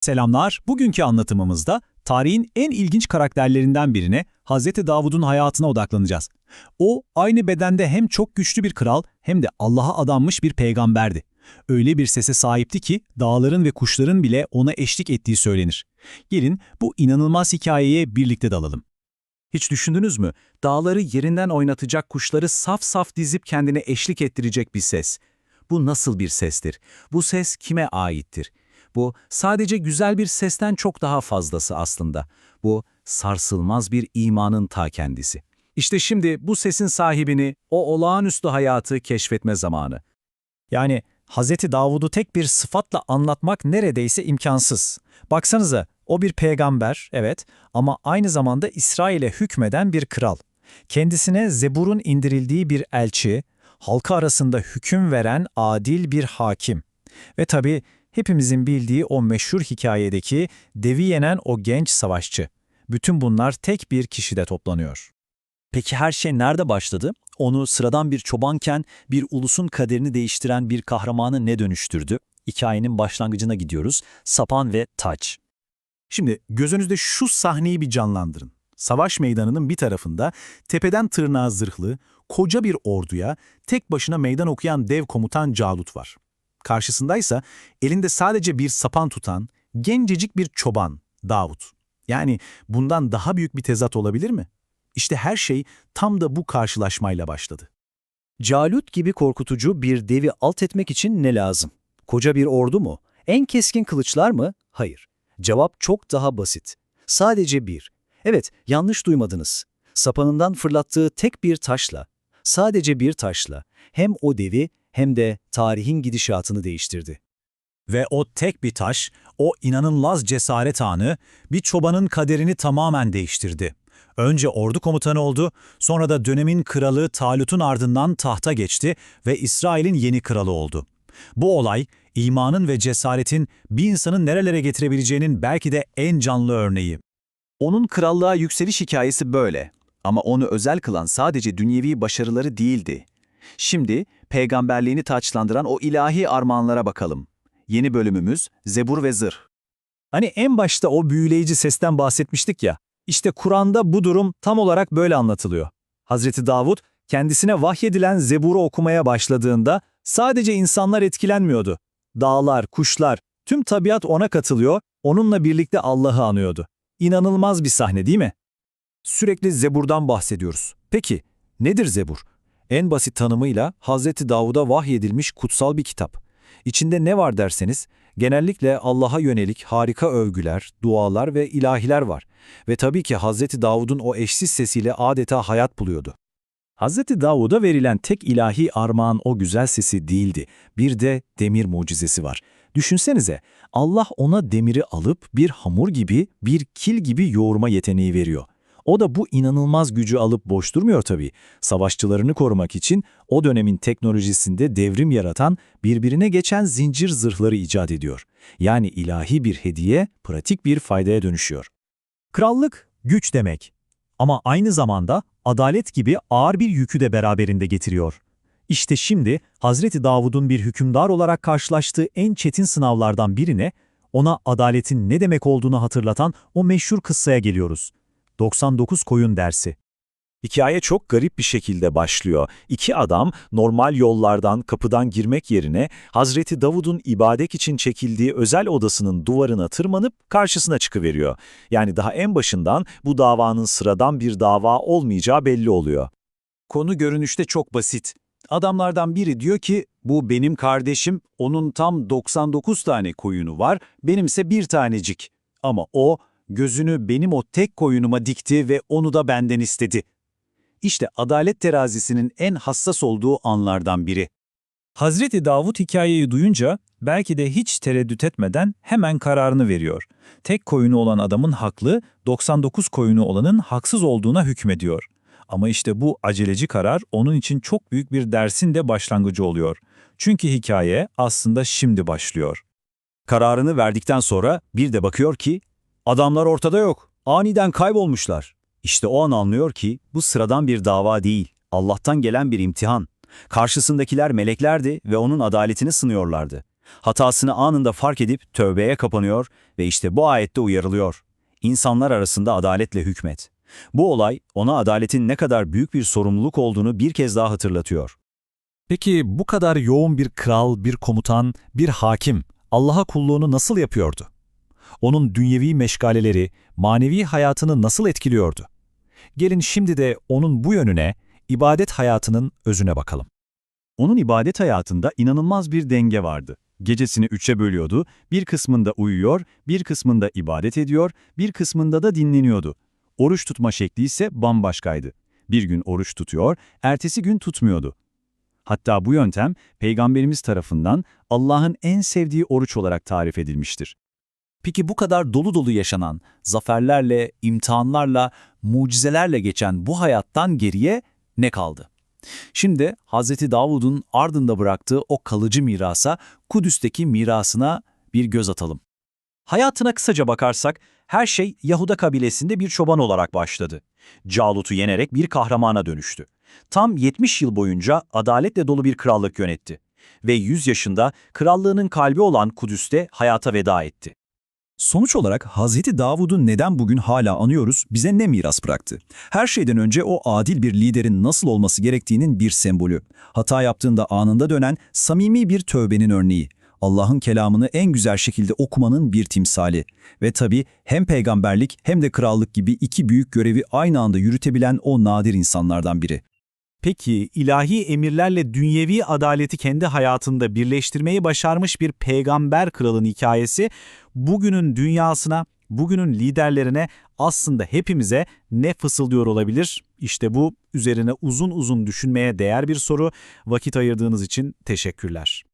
Selamlar. Bugünkü anlatımımızda tarihin en ilginç karakterlerinden birine Hazreti Davud'un hayatına odaklanacağız. O aynı bedende hem çok güçlü bir kral hem de Allah'a adanmış bir peygamberdi. Öyle bir sese sahipti ki dağların ve kuşların bile ona eşlik ettiği söylenir. Gelin bu inanılmaz hikayeye birlikte dalalım. Hiç düşündünüz mü? Dağları yerinden oynatacak kuşları saf saf dizip kendine eşlik ettirecek bir ses. Bu nasıl bir sestir? Bu ses kime aittir? Bu sadece güzel bir sesten çok daha fazlası aslında. Bu sarsılmaz bir imanın ta kendisi. İşte şimdi bu sesin sahibini, o olağanüstü hayatı keşfetme zamanı. Yani Hz. Davud'u tek bir sıfatla anlatmak neredeyse imkansız. Baksanıza, o bir peygamber, evet ama aynı zamanda İsrail'e hükmeden bir kral. Kendisine Zebur'un indirildiği bir elçi, halka arasında hüküm veren adil bir hakim. Ve tabii hepimizin bildiği o meşhur hikayedeki devi yenen o genç savaşçı. Bütün bunlar tek bir kişide toplanıyor. Peki her şey nerede başladı? Onu sıradan bir çobanken bir ulusun kaderini değiştiren bir kahramanı ne dönüştürdü? Hikayenin başlangıcına gidiyoruz. Sapan ve taç. Şimdi gözünüzde şu sahneyi bir canlandırın. Savaş meydanının bir tarafında tepeden tırnağa zırhlı, koca bir orduya tek başına meydan okuyan dev komutan Calut var. Karşısındaysa elinde sadece bir sapan tutan, gencecik bir çoban, Davut. Yani bundan daha büyük bir tezat olabilir mi? İşte her şey tam da bu karşılaşmayla başladı. Calut gibi korkutucu bir devi alt etmek için ne lazım? Koca bir ordu mu? En keskin kılıçlar mı? Hayır. Cevap çok daha basit. Sadece bir. Evet, yanlış duymadınız. Sapanından fırlattığı tek bir taşla, sadece bir taşla hem o devi hem de tarihin gidişatını değiştirdi. Ve o tek bir taş, o inanılmaz cesaret anı bir çobanın kaderini tamamen değiştirdi. Önce ordu komutanı oldu, sonra da dönemin kralı Talut'un ardından tahta geçti ve İsrail'in yeni kralı oldu. Bu olay, imanın ve cesaretin bir insanın nerelere getirebileceğinin belki de en canlı örneği. Onun krallığa yükseliş hikayesi böyle. Ama onu özel kılan sadece dünyevi başarıları değildi. Şimdi peygamberliğini taçlandıran o ilahi armağanlara bakalım. Yeni bölümümüz Zebur ve Zırh. Hani en başta o büyüleyici sesten bahsetmiştik ya, işte Kur'an'da bu durum tam olarak böyle anlatılıyor. Hazreti Davud kendisine vahyedilen Zebur'u okumaya başladığında sadece insanlar etkilenmiyordu. Dağlar, kuşlar, tüm tabiat ona katılıyor, onunla birlikte Allah'ı anıyordu. İnanılmaz bir sahne değil mi? Sürekli Zebur'dan bahsediyoruz. Peki, nedir Zebur? En basit tanımıyla Hazreti Davud'a vahyedilmiş kutsal bir kitap. İçinde ne var derseniz, genellikle Allah'a yönelik harika övgüler, dualar ve ilahiler var. Ve tabii ki Hazreti Davud'un o eşsiz sesiyle adeta hayat buluyordu. Hazreti Davud'a verilen tek ilahi armağan o güzel sesi değildi. Bir de demir mucizesi var. Düşünsenize, Allah ona demiri alıp bir hamur gibi, bir kil gibi yoğurma yeteneği veriyor. O da bu inanılmaz gücü alıp boş durmuyor tabii. Savaşçılarını korumak için o dönemin teknolojisinde devrim yaratan, birbirine geçen zincir zırhları icat ediyor. Yani ilahi bir hediye, pratik bir faydaya dönüşüyor. Krallık, güç demek. Ama aynı zamanda adalet gibi ağır bir yükü de beraberinde getiriyor. İşte şimdi Hazreti Davud'un bir hükümdar olarak karşılaştığı en çetin sınavlardan birine, ona adaletin ne demek olduğunu hatırlatan o meşhur kıssaya geliyoruz. 99 koyun dersi. Hikaye çok garip bir şekilde başlıyor. İki adam normal yollardan kapıdan girmek yerine Hazreti Davud'un ibadet için çekildiği özel odasının duvarına tırmanıp karşısına çıkıveriyor. Yani daha en başından bu davanın sıradan bir dava olmayacağı belli oluyor. Konu görünüşte çok basit. Adamlardan biri diyor ki, bu benim kardeşim, onun tam 99 tane koyunu var, benimse bir tanecik. Ama o, gözünü benim o tek koyunuma dikti ve onu da benden istedi. İşte adalet terazisinin en hassas olduğu anlardan biri. Hazreti Davud hikayeyi duyunca belki de hiç tereddüt etmeden hemen kararını veriyor. Tek koyunu olan adamın haklı, 99 koyunu olanın haksız olduğuna hükmediyor. Ama işte bu aceleci karar onun için çok büyük bir dersin de başlangıcı oluyor. Çünkü hikaye aslında şimdi başlıyor. Kararını verdikten sonra bir de bakıyor ki adamlar ortada yok. Aniden kaybolmuşlar. İşte o an anlıyor ki bu sıradan bir dava değil, Allah'tan gelen bir imtihan. Karşısındakiler meleklerdi ve onun adaletini sınıyorlardı. Hatasını anında fark edip tövbeye kapanıyor ve işte bu ayette uyarılıyor. İnsanlar arasında adaletle hükmet. Bu olay ona adaletin ne kadar büyük bir sorumluluk olduğunu bir kez daha hatırlatıyor. Peki bu kadar yoğun bir kral, bir komutan, bir hakim Allah'a kulluğunu nasıl yapıyordu? Onun dünyevi meşgaleleri, manevi hayatını nasıl etkiliyordu? Gelin şimdi de onun bu yönüne, ibadet hayatının özüne bakalım. Onun ibadet hayatında inanılmaz bir denge vardı. Gecesini üçe bölüyordu, bir kısmında uyuyor, bir kısmında ibadet ediyor, bir kısmında da dinleniyordu. Oruç tutma şekli ise bambaşkaydı. Bir gün oruç tutuyor, ertesi gün tutmuyordu. Hatta bu yöntem Peygamberimiz tarafından Allah'ın en sevdiği oruç olarak tarif edilmiştir. Peki bu kadar dolu dolu yaşanan, zaferlerle, imtihanlarla, mucizelerle geçen bu hayattan geriye ne kaldı? Şimdi Hz. Davud'un ardında bıraktığı o kalıcı mirasa, Kudüs'teki mirasına bir göz atalım. Hayatına kısaca bakarsak, her şey Yahuda kabilesinde bir çoban olarak başladı. Calut'u yenerek bir kahramana dönüştü. Tam 70 yıl boyunca adaletle dolu bir krallık yönetti. Ve 100 yaşında krallığının kalbi olan Kudüs'te hayata veda etti. Sonuç olarak Hazreti Davud'u neden bugün hala anıyoruz, bize ne miras bıraktı? Her şeyden önce o adil bir liderin nasıl olması gerektiğinin bir sembolü. Hata yaptığında anında dönen samimi bir tövbenin örneği. Allah'ın kelamını en güzel şekilde okumanın bir timsali. Ve tabii hem peygamberlik hem de krallık gibi iki büyük görevi aynı anda yürütebilen o nadir insanlardan biri. Peki ilahi emirlerle dünyevi adaleti kendi hayatında birleştirmeyi başarmış bir peygamber kralın hikayesi bugünün dünyasına, bugünün liderlerine aslında hepimize ne fısıldıyor olabilir? İşte bu üzerine uzun uzun düşünmeye değer bir soru. Vakit ayırdığınız için teşekkürler.